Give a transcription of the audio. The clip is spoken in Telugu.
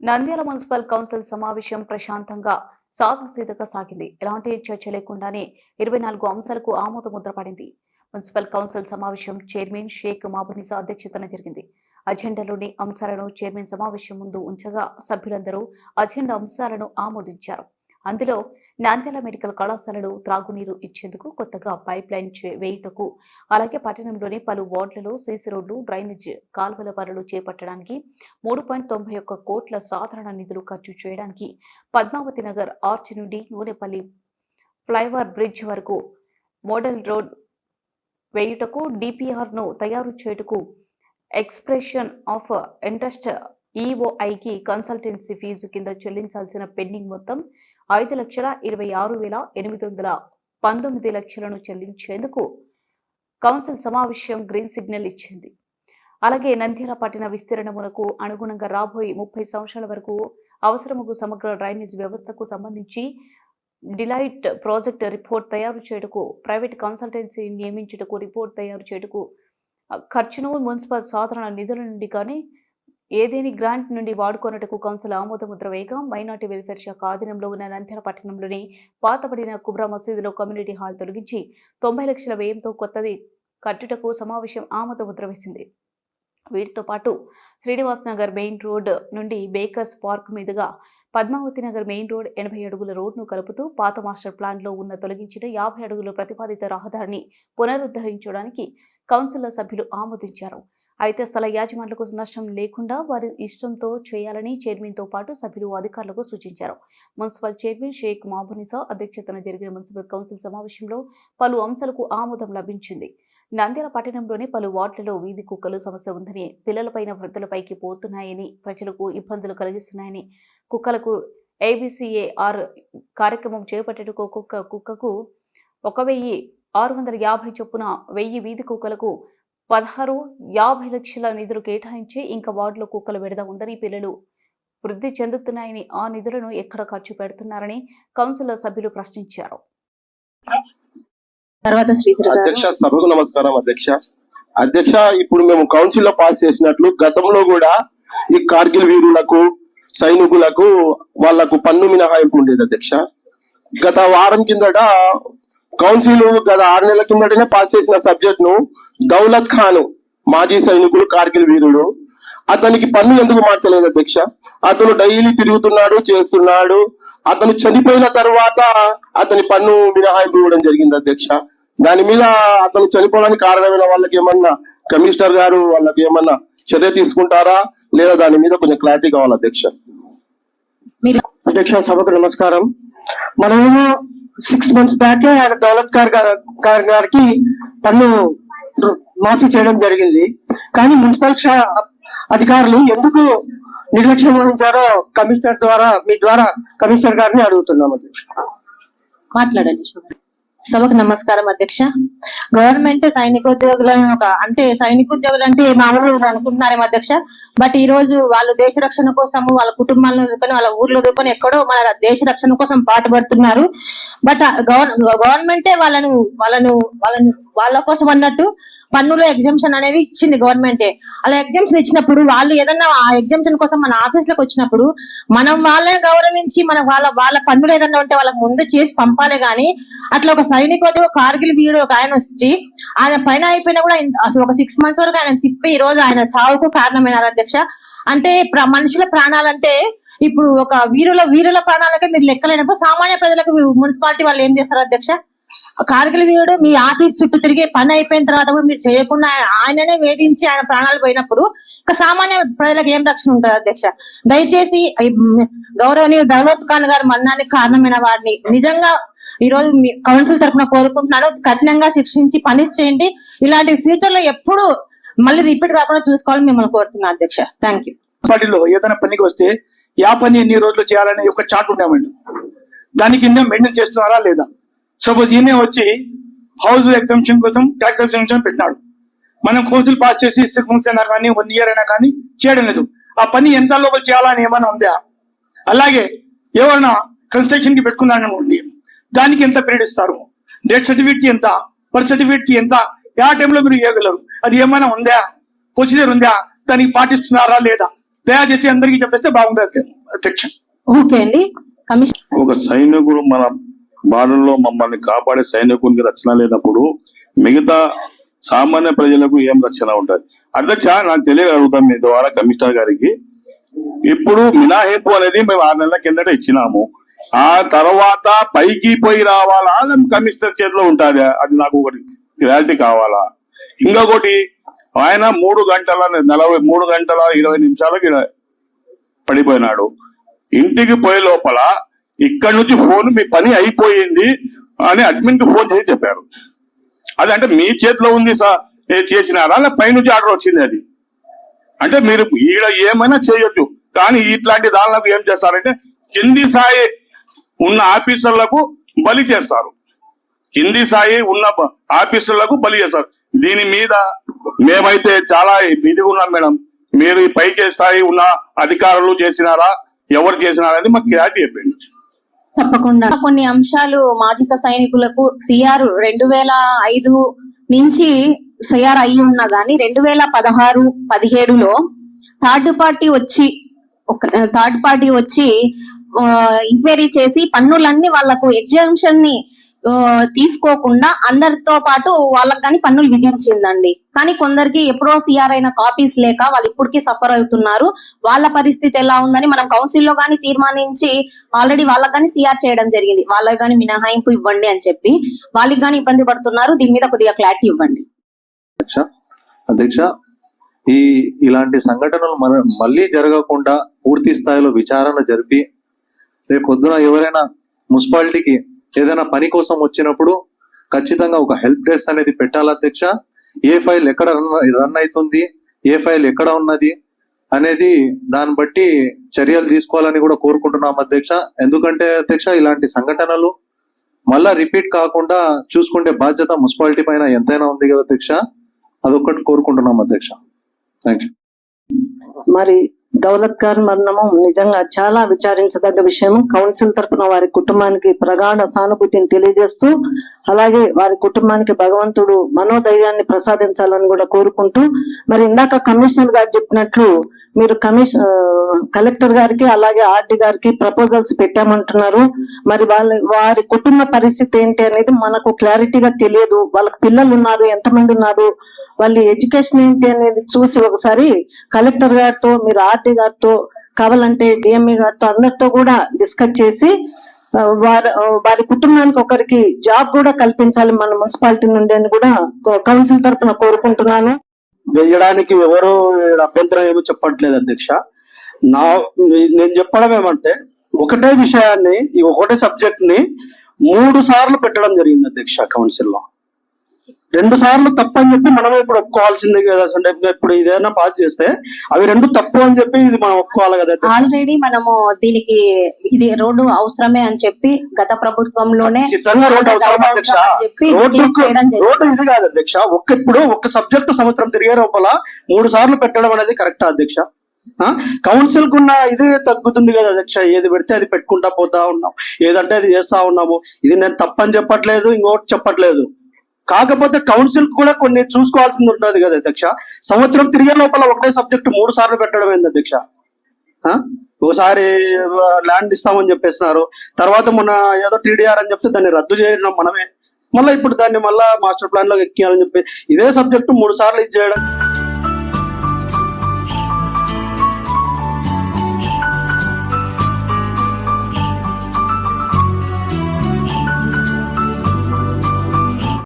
నంద్యాల మున్సిపల్ కౌన్సిల్ సమావేశం ప్రశాంతంగా సాదాసీదగా సాగింది. ఎలాంటి చర్చ లేకుండానే ఇరవై నాలుగు అంశాలకు ఆమోదముద్ర పడింది. మున్సిపల్ కౌన్సిల్ సమావేశం చైర్మన్ షేక్ మాబునిసా అధ్యక్షతన జరిగింది. అజెండాలోని అంశాలను చైర్మన్ సమావేశం ముందు ఉంచగా సభ్యులందరూ అజెండా అంశాలను ఆమోదించారు. అందులో నంద్యాల మెడికల్ కళాశాలలో త్రాగునీరు ఇచ్చేందుకు కొత్తగా పైప్ లైన్ చే- వేయుటకు అలాగే పట్టణంలోని పలు వార్డులలో సీసీ రోడ్లు డ్రైనేజ్ కాల్వల పనులు చేపట్టడానికి మూడు పాయింట్ తొంభై ఒక్క కోట్ల సాధారణ నిధులు ఖర్చు చేయడానికి పద్మావతి నగర్ ఆర్చ్ నుండి నూనెపల్లి ఫ్లైఓవర్ బ్రిడ్జ్ వరకు మోడల్ రోడ్ వేయుటకు డిపిఆర్ను తయారు చేయుటకు ఎక్స్ప్రెషన్ ఆఫ్ ఇంట్రెస్ట్ ఈఓఐకి కన్సల్టెన్సీ ఫీజు కింద చెల్లించాల్సిన పెండింగ్ మొత్తం ఐదు లక్షల ఇరవై ఆరు వేల ఎనిమిది వందల పంతొమ్మిది లక్షలను చెల్లించేందుకు కౌన్సిల్ సమావేశం గ్రీన్ సిగ్నల్ ఇచ్చింది. అలాగే నంద్యాల పట్టణ విస్తీర్ణములకు అనుగుణంగా రాబోయే ముప్పై సంవత్సరాల వరకు అవసరముకు సమగ్ర డ్రైనేజ్ వ్యవస్థకు సంబంధించి డిలైట్ ప్రాజెక్ట్ రిపోర్ట్ తయారు చేయుటకు ప్రైవేట్ కన్సల్టెన్సీ నియమించుటకు రిపోర్ట్ తయారు చేయుటకు ఖర్చును మున్సిపల్ సాధారణ నిధుల నుండి కానీ ఏదేని గ్రాంట్ నుండి వాడుకొనుటకు కౌన్సిల్ ఆమోద ముద్ర వేయగా మైనార్టీ వెల్ఫేర్ శాఖ ఆధీనంలో ఉన్న నంద్యాల పట్టణంలోని పాతబడిన కుబ్రా మసీదులో కమ్యూనిటీ హాల్ తొలగించి తొంభై లక్షల వ్యయంతో కొత్తది కట్టుటకు సమావేశం ఆమోద ముద్ర వేసింది. వీటితో పాటు శ్రీనివాస్ నగర్ మెయిన్ రోడ్ నుండి బేకర్స్ పార్క్ మీదుగా పద్మావతి నగర్ మెయిన్ రోడ్ ఎనభై అడుగుల రోడ్ను కలుపుతూ పాత మాస్టర్ ప్లాన్లో ఉన్న తొలగించిన యాభై అడుగుల ప్రతిపాదిత రహదారిని పునరుద్ధరించడానికి కౌన్సిల్ సభ్యులు ఆమోదించారు. అయితే స్థల యాజమాన్లకు నష్టం లేకుండా వారి ఇష్టంతో చేయాలని చైర్మన్తో పాటు సభ్యులు అధికారులకు సూచించారు. మున్సిపల్ చైర్మన్ షేక్ మాబునిసా అధ్యక్షతన జరిగిన మున్సిపల్ కౌన్సిల్ సమావేశంలో పలు అంశాలకు ఆమోదం లభించింది. నంద్యాల పట్టణంలోని పలు వార్డులలో వీధి కుక్కలు సమస్య ఉందని పిల్లలపైన వృద్ధులపైకి పోతున్నాయని ప్రజలకు ఇబ్బందులు కలిగిస్తున్నాయని కుక్కలకు ఏబిసిఏఆర్ కార్యక్రమం చేపట్టేందుకు కుక్క కుక్కకు ఒక వెయ్యి ఆరు వందల యాభై చొప్పున వెయ్యి వీధి కుక్కలకు పదహారు యాభై లక్షల నిధులు కేటాయించి ఇంకా వార్డులో కుక్కల విడద ఉందని పిల్లలు వృద్ధి చెందుతున్నాయని ఆ నిధులను ఎక్కడ ఖర్చు పెడుతున్నారని కౌన్సిల్ సభ్యులు ప్రశ్నించారు. తర్వాత అధ్యక్ష సభకు నమస్కారం అధ్యక్ష. అధ్యక్ష ఇప్పుడు మేము కౌన్సిల్లో పాస్ చేసినట్లు గతంలో కూడా ఈ కార్గిల్ వీరులకు సైనికులకు వాళ్ళకు పన్ను మినహాయింపు ఉండేది అధ్యక్ష. గత వారం కిందట కౌన్సిల్ గత ఆరు నెలల కిందటనే పాస్ చేసిన సబ్జెక్ట్ను దౌలత్ ఖాన్ మాజీ సైనికులు కార్గిల్ వీరుడు అతనికి పన్ను ఎందుకు మార్చలేదు అధ్యక్ష? అతను డైలీ తిరుగుతున్నాడు చేస్తున్నాడు. అతను చనిపోయిన తర్వాత అతని పన్ను మినహాయింపు ఇవ్వడం జరిగింది అధ్యక్ష. దాని మీద అతను చనిపోవడానికి కారణమైన వాళ్ళకి ఏమన్నా కమిషనర్ గారు వాళ్ళకి ఏమన్నా చర్య తీసుకుంటారా? లేదా దాని మీద కొంచెం క్లారిటీ కావాలి అధ్యక్ష? మీరు అధ్యక్ష సభకు నమస్కారం. మనము సిక్స్ మంత్స్ బ్యాక్ ఆయన దౌలత్ కార్ గారు- గార్ గారికి పన్ను మాఫీ చేయడం జరిగింది. కానీ మున్సిపల్ అధికారులు ఎందుకు నిర్లక్ష్యం వహించారో కమిషనర్ ద్వారా మీ ద్వారా కమిషనర్ గారిని అడుగుతున్నాం అధ్యక్ష. మాట్లాడండి సభకు నమస్కారం అధ్యక్ష. గవర్నమెంట్ సైనికోద్యోగుల ఒక అంటే సైనికోద్యోగులు అంటే మామూలు అనుకుంటున్నారేమో అధ్యక్ష. బట్ ఈ రోజు వాళ్ళు దేశ రక్షణ కోసం వాళ్ళ కుటుంబాలను వదులుకొని వాళ్ళ ఊర్లు రూపొని ఎక్కడో మన దేశ రక్షణ కోసం పాటుపడుతున్నారు. బట్ గవర్నమెంటే వాళ్ళను వాళ్ళను వాళ్ళను వాళ్ళ కోసం అన్నట్టు పన్నులో ఎగ్జామ్షన్ అనేది ఇచ్చింది గవర్నమెంటే అలా ఎగ్జామ్షన్ ఇచ్చినప్పుడు వాళ్ళు ఏదన్నా ఆ ఎగ్జామ్షన్ కోసం మన ఆఫీస్ వచ్చినప్పుడు మనం వాళ్ళని గౌరవించి మన వాళ్ళ వాళ్ళ పన్నులు ఏదన్నా ఉంటే వాళ్ళకి ముందు చేసి పంపాలి గాని అట్లా ఒక సైనికుడు కార్గిల్ వీడు ఒక ఆయన వచ్చి ఆయన పైన అయిపోయినా కూడా అసలు ఒక సిక్స్ మంత్స్ వరకు ఆయన తిప్పి ఈ రోజు ఆయన చావుకు కారణమైనారు అధ్యక్ష. అంటే మనుషుల ప్రాణాలంటే ఇప్పుడు ఒక వీరుల వీరుల ప్రాణాలకే మీరు లెక్కలేనప్పుడు సామాన్య ప్రజలకు మున్సిపాలిటీ వాళ్ళు ఏం చేస్తారు అధ్యక్ష? కార్గిల్ వీరుడు మీ ఆఫీస్ చుట్టూ తిరిగి పని అయిపోయిన తర్వాత కూడా మీరు చేయకుండా ఆయననే వేధించి ఆయన ప్రాణాలు పోయినప్పుడు ఇక సామాన్య ప్రజలకు ఏం రక్షణ ఉంటుంది అధ్యక్ష? దయచేసి గౌరవనీయ దౌలత్ ఖాన్ గారు మరణానికి కారణమైన వాడిని నిజంగా ఈ రోజు మీ కౌన్సిల్ తరఫున కోరుకుంటున్నాను. కఠినంగా శిక్షించి పనిష్ చేయండి ఇలాంటి ఫ్యూచర్లో ఎప్పుడు మళ్ళీ రిపీట్ కాకుండా చూసుకోవాలని మిమ్మల్ని కోరుతున్నాను అధ్యక్ష. థ్యాంక్ యూ పార్టీలో ఏదైనా పనికి వస్తే యా పని ఎన్ని రోజులు చేయాలనే ఒక చార్ట్ ఉండేవండి. దానికి ఇన్నే మెయింటైన్ చేస్తున్నారా లేదా? సపోజ్ ఈయనే వచ్చి హౌస్ ఎగ్జామ్షన్ కోసం ట్యాక్స్ ఎగ్జామ్షన్ పెట్టినాడు. మనం కౌన్సిల్ పాస్ చేసి సిక్స్ మంత్స్ అయినా కానీ వన్ ఇయర్ అయినా కానీ చేయడం లేదు. ఆ పని ఎంత లోపల చేయాలని ఏమైనా ఉందా? అలాగే ఎవరైనా కన్స్ట్రక్షన్కి పెట్టుకున్నాను అనుకోండి దానికి ఎంత పీరియడ్ ఇస్తారు? డేట్ సర్టిఫికేట్కి ఎంత? బర్త్ సర్టిఫికేట్కి ఎంత? యా టైంలో మీరు ఇవ్వగలరు? అది ఏమైనా ఉందా? ప్రొసీజర్ ఉందా? దానికి పాటిస్తున్నారా లేదా? తయారు చేసి అందరికీ చెప్పేస్తే బాగుంటుంది అధ్యక్ష. ఓకే అండి. కమిషన్ ఒక సైనికుడు మన బార్డర్లో మమ్మల్ని కాపాడే సైనికునికి రక్షణ లేనప్పుడు మిగతా సామాన్య ప్రజలకు ఏం రక్షణ ఉంటది? అధ్యక్ష నాకు తెలియగలుగుతాం మీ ద్వారా కమిషనర్ గారికి. ఇప్పుడు మినహాయింపు అనేది మేము ఆరు నెలల కిందట ఇచ్చినాము. ఆ తర్వాత పైకి పోయి రావాలా? కమిషనర్ చేతిలో ఉంటుంది. అది నాకు ఒకటి క్లారిటీ కావాలా? ఇంకొకటి ఆయన మూడు గంటల నలభై మూడు గంటల ఇరవై నిమిషాలకి పడిపోయినాడు. ఇంటికి పోయే లోపల ఇక్కడ నుంచి ఫోన్ మీ పని అయిపోయింది అని అడ్మిన్కి ఫోన్ చేసి చెప్పారు. అది అంటే మీ చేతిలో ఉంది సార్ చేసినారా? లేక పైనుంచి ఆర్డర్ వచ్చింది అది. అంటే మీరు ఈడ ఏమైనా చేయొచ్చు. కానీ ఇట్లాంటి దానిలకు ఏం చేస్తారంటే కింది స్థాయి ఉన్న ఆఫీసర్లకు బలి చేస్తారు. కింది స్థాయి ఉన్న ఆఫీసర్లకు బలి చేస్తారు. దీని మీద మేమైతే చాలా ఇదిగా ఉన్నాం మేడం. మీరు ఈ పైకి స్థాయి ఉన్న అధికారులు చేసినారా? ఎవరు చేసినారా అని మాకు క్లారిటీ చెప్పండి తప్పకుండా. కొన్ని అంశాలు మాజిక సైనికులకు సిఆర్ రెండు వేల ఐదు నుంచి సిఆర్ అయ్యి ఉన్నా గానీ రెండు వేల పదహారు పదిహేడులో థర్డ్ పార్టీ వచ్చి ఒక థర్డ్ పార్టీ వచ్చి ఎంక్వైరీ చేసి పన్నులన్నీ వాళ్ళకు ఎగ్జామ్షన్ని తీసుకోకుండా అందరితో పాటు వాళ్ళకి కానీ పన్నులు విధించిందండి. కానీ కొందరికి ఎప్పుడో సిఆర్ అయిన కాపీస్ లేక వాళ్ళు ఇప్పటికీ సఫర్ అవుతున్నారు. వాళ్ళ పరిస్థితి ఎలా ఉందని మనం కౌన్సిల్లో కానీ తీర్మానించి ఆల్రెడీ వాళ్ళకి కానీ సిఆర్ చేయడం జరిగింది. వాళ్ళకి కానీ మినహాయింపు ఇవ్వండి అని చెప్పి వాళ్ళకి కానీ ఇబ్బంది పడుతున్నారు. దీని మీద కొద్దిగా క్లారిటీ ఇవ్వండి. అధ్యక్ష ఈ ఇలాంటి సంఘటనలు మన మళ్ళీ జరగకుండా పూర్తి స్థాయిలో విచారణ జరిపి రేపు పొద్దున ఎవరైనా మున్సిపాలిటీకి ఏదైనా పని కోసం వచ్చినప్పుడు ఖచ్చితంగా ఒక హెల్ప్ డెస్క్ అనేది పెట్టాలి అధ్యక్ష? ఏ ఫైల్ ఎక్కడ రన్ రన్ అవుతుంది? ఏ ఫైల్ ఎక్కడ ఉన్నది? అనేది దాన్ని బట్టి చర్యలు తీసుకోవాలని కూడా కోరుకుంటున్నాం అధ్యక్ష. ఎందుకంటే అధ్యక్ష ఇలాంటి సంఘటనలు మళ్ళా రిపీట్ కాకుండా చూసుకుంటే బాధ్యత మున్సిపాలిటీ పైన ఎంతైనా ఉంది కదా అధ్యక్ష? అదొక్కటి కోరుకుంటున్నాం అధ్యక్ష. థ్యాంక్ యూ మరి దౌలత్ గారి మరణము నిజంగా చాలా విచారించదగ్గ విషయం కౌన్సిల్ తరపున వారి కుటుంబానికి ప్రగాఢ సానుభూతిని తెలియజేస్తూ అలాగే వారి కుటుంబానికి భగవంతుడు మనోధైర్యాన్ని ప్రసాదించాలని కూడా కోరుకుంటూ మరి ఇందాక కమిషనర్ గారు చెప్పినట్లు మీరు కమిషన్ కలెక్టర్ గారికి అలాగే ఆర్డి గారికి ప్రపోజల్స్ పెట్టామంటున్నారు. మరి వాళ్ళ వారి కుటుంబ పరిస్థితి ఏంటి అనేది మనకు క్లారిటీగా తెలియదు. వాళ్ళకి పిల్లలు ఉన్నారు ఎంతమంది ఉన్నారు వాళ్ళ ఎడ్యుకేషన్ ఏంటి అనేది చూసి ఒకసారి కలెక్టర్ గారితో మీరు ఆర్టీ గారితో కావాలంటే డిఎంఈ గారితో అందరితో కూడా డిస్కస్ చేసి వారి వారి కుటుంబానికి ఒకరికి జాబ్ కూడా కల్పించాలి మన మున్సిపాలిటీ నుండి అని కూడా కౌన్సిల్ తరఫున కోరుకుంటున్నాను. వేయడానికి ఎవరు అభ్యంతరం ఏమీ చెప్పట్లేదు అధ్యక్ష. నా నేను చెప్పడం ఏమంటే ఒకటే విషయాన్ని ఈ ఒకటే సబ్జెక్ట్ని మూడు సార్లు పెట్టడం జరిగింది అధ్యక్ష కౌన్సిల్లో రెండు సార్లు తప్పు అని చెప్పి మనమే ఇప్పుడు ఒప్పుకోవాల్సిందే కదా. అంటే ఇప్పుడు ఇదేదైనా పాస్ చేస్తే అవి రెండు తప్పు అని చెప్పి ఇది మనం ఒప్పుకోవాలి కదా. ఆల్రెడీ మనము దీనికి ఇది రోడ్డు అవసరమే అని చెప్పి గత ప్రభుత్వంలోనే రోడ్డు. రోడ్డు ఇది కాదు అధ్యక్ష. ఒక్క ఇప్పుడు ఒక్క సబ్జెక్టు సంవత్సరం తిరిగే లోపల మూడు సార్లు పెట్టడం అనేది కరెక్టా అధ్యక్ష? కౌన్సిల్ కున్న ఇది తగ్గుతుంది కదా అధ్యక్ష. ఏది పెడితే అది పెట్టుకుంటా పోతా ఉన్నాం. ఏదంటే అది చేస్తా ఉన్నాము. ఇది నేను తప్పని చెప్పట్లేదు ఇంకోటి చెప్పట్లేదు. కాకపోతే కౌన్సిల్ కూడా కొన్ని చూసుకోవాల్సింది ఉంటుంది కదా అధ్యక్ష. సంవత్సరం తిరిగే లోపల ఒకటే సబ్జెక్ట్ మూడు సార్లు పెట్టడం ఏంది అధ్యక్ష? ఆ? ఒకసారి ల్యాండ్ ఇస్తామని చెప్పేసినారు. తర్వాత మొన్న ఏదో టీడీఆర్ అని చెప్తే దాన్ని రద్దు చేయడం మనమే. మళ్ళీ ఇప్పుడు దాన్ని మళ్ళా మాస్టర్ ప్లాన్లో ఎక్కియాలని చెప్పి ఇదే సబ్జెక్టు మూడు సార్లు ఇది చేయడం.